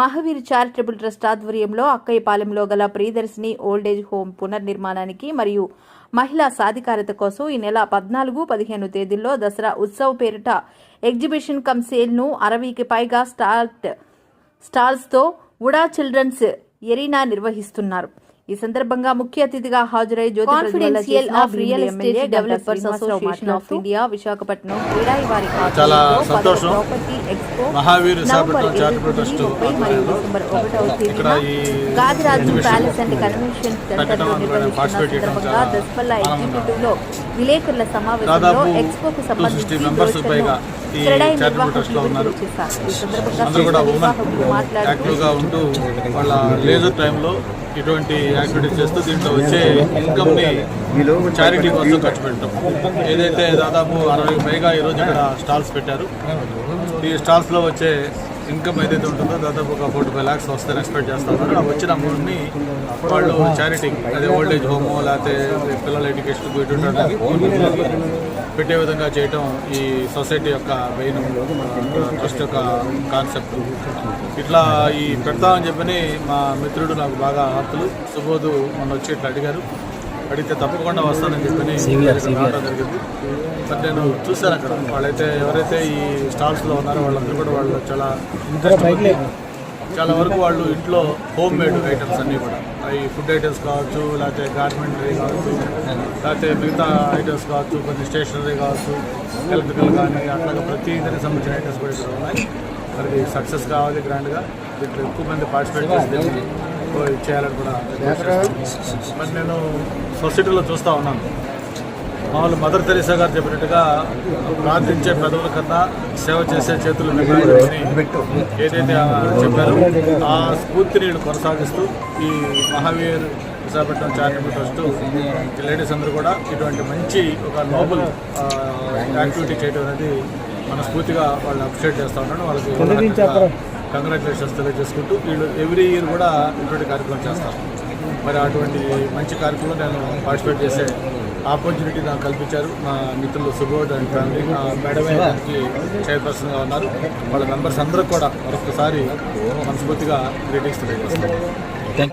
Mahavir charitable trust ఆధ్వర్యంలో అక్కయ్యపాలెంలో గల Priyadarshini old age home పునర్నిర్మాణానికి మరియు మహిళా సాధికారత కోసం ఈ నెల పద్నాలుగు పదిహేను తేదీల్లో దసరా ఉత్సవ్ పేరిట ఎగ్జిబిషన్ కమ్ సేల్ను అరవైకి పైగా స్టార్ట్ స్టాల్స్తో ఉడా చిల్డ్రన్స్ ఎరీనా నిర్వహిస్తున్నారు. ఈ సందర్భంగా ముఖ్య అతిథిగా హాజరై Estate Developers association of India Visakhapatnam వారి చాలా సంతోషం. Property expo Mahavir charitable trust ఇక్కడ ఈ Gadiraju palace and convention centre పెట్టడం లో అందులో నిర్వహిస్తున్న పార్టిసిపేట్ చేయడం సందర్భంగా చాలా దస్పల్ల ఆనందంగా ఎగ్జిక్యూటివ్లో విలేకరుల సమావేశంలో దాదాపు ఎక్స్పోకు 260 సంబంధించి members బ్రోచర్ను పైగా ఈ క్రీడాయి చారిటబుల్ ట్రస్ట్లో నిర్వాహకులు ఉన్నారు. విడుదల చేశారు. ఈ సందర్భంగా అందరూ కూడా సంస్థ ఉమెన్ నిర్వాహకులు మాట్లాడుతూ యాక్టివ్గా ఉంటూ వాళ్ళ లేజర్ టైంలో ఇటువంటి యాక్టివిటీస్ చేస్తూ దీంట్లో వచ్చే ఇన్కమ్ని చారిటీ కోసం ఖర్చు పెట్టడం. ఏదైతే దాదాపు అరవై పైగా ఈరోజు ఇక్కడ స్టాల్స్ పెట్టారు. ఈ స్టాల్స్లో వచ్చే ఇన్కమ్ ఏదైతే ఉంటుందో దాదాపు ఒక ఫోర్ ఫైవ్ ల్యాక్స్ వస్తారని ఎక్స్పెక్ట్ చేస్తా ఉన్నారు ఆ వచ్చిన అమౌంట్ని వాళ్ళు చారిటీకి అదే ఓల్డేజ్ హోమో లేకపోతే పిల్లల ఎడ్యుకేషన్ ఇటువంటి పెట్టే విధంగా చేయటం ఈ సొసైటీ యొక్క మెయిన్ ట్రస్ట్ యొక్క కాన్సెప్ట్ ఇట్లా ఈ పెడతామని చెప్పని మా మిత్రుడు నాకు బాగా ఆర్తులు సుబోధు మొన్న వచ్చి ఇట్లా అడిగారు. అడిగితే తప్పకుండా వస్తానని చెప్పని జరిగింది. మరి నేను చూశాను అక్కడ. వాళ్ళైతే ఎవరైతే ఈ స్టాల్స్లో ఉన్నారో వాళ్ళందరూ కూడా వాళ్ళు చాలా కష్టపడి చాలా వరకు వాళ్ళు ఇంట్లో హోమ్ మేడ్ ఐటమ్స్ అన్నీ కూడా. ఈ ఫుడ్ ఐటమ్స్ కావచ్చు లేకపోతే గార్మెంటరీ కావచ్చు లేకపోతే మిగతా ఐటమ్స్ కావచ్చు కొన్ని స్టేషనరీ కావచ్చు ఎలక్ట్రికల్ కానీ అట్లాగా ప్రతి దానికి సంబంధించిన ఐటమ్స్ కూడా ఇక్కడ ఉన్నాయి. మరి సక్సెస్ కావాలి గ్రాండ్గా దీంట్లో ఎక్కువ మంది పార్టిసిపేట్ చేసి దీన్ని చేయాలని కూడా. మరి నేను సొసైటీలో చూస్తూ ఉన్నాను మామూలు మదర్ తెరీసా గారు చెప్పినట్టుగా ప్రార్థించే పెదవుల కన్నా సేవ చేసే చేతులు ఏదైతే చెప్పారో ఆ స్ఫూర్తిని కొనసాగిస్తూ ఈ మహావీర్ విశాఖపట్నం చారిటబుల్ ట్రస్ట్ ఈ లేడీస్ అందరూ కూడా ఇటువంటి మంచి ఒక నోబుల్ యాక్టివిటీ చేయడం అనేది మన స్ఫూర్తిగా వాళ్ళు అప్రిషియేట్ చేస్తూ ఉన్నాను వాళ్ళకి కంగ్రాచులేషన్స్ తెలియజేసుకుంటూ వీళ్ళు ఎవ్రీ ఇయర్ కూడా ఇటువంటి కార్యక్రమం చేస్తాం మరి అటువంటి మంచి కార్యక్రమంలో నేను పార్టిసిపేట్ చేసే ఆపర్చునిటీ నాకు కల్పించారు మా మిత్రులు సుబోధ్ అండ్ ఫ్యామిలీ ఆ మేడమే దానికి చైర్పర్సన్గా ఉన్నారు. వాళ్ళ మెంబర్స్ అందరూ కూడా మరొకసారి మనస్ఫూర్తిగా గ్రీటింగ్స్ తెలియజేస్తాను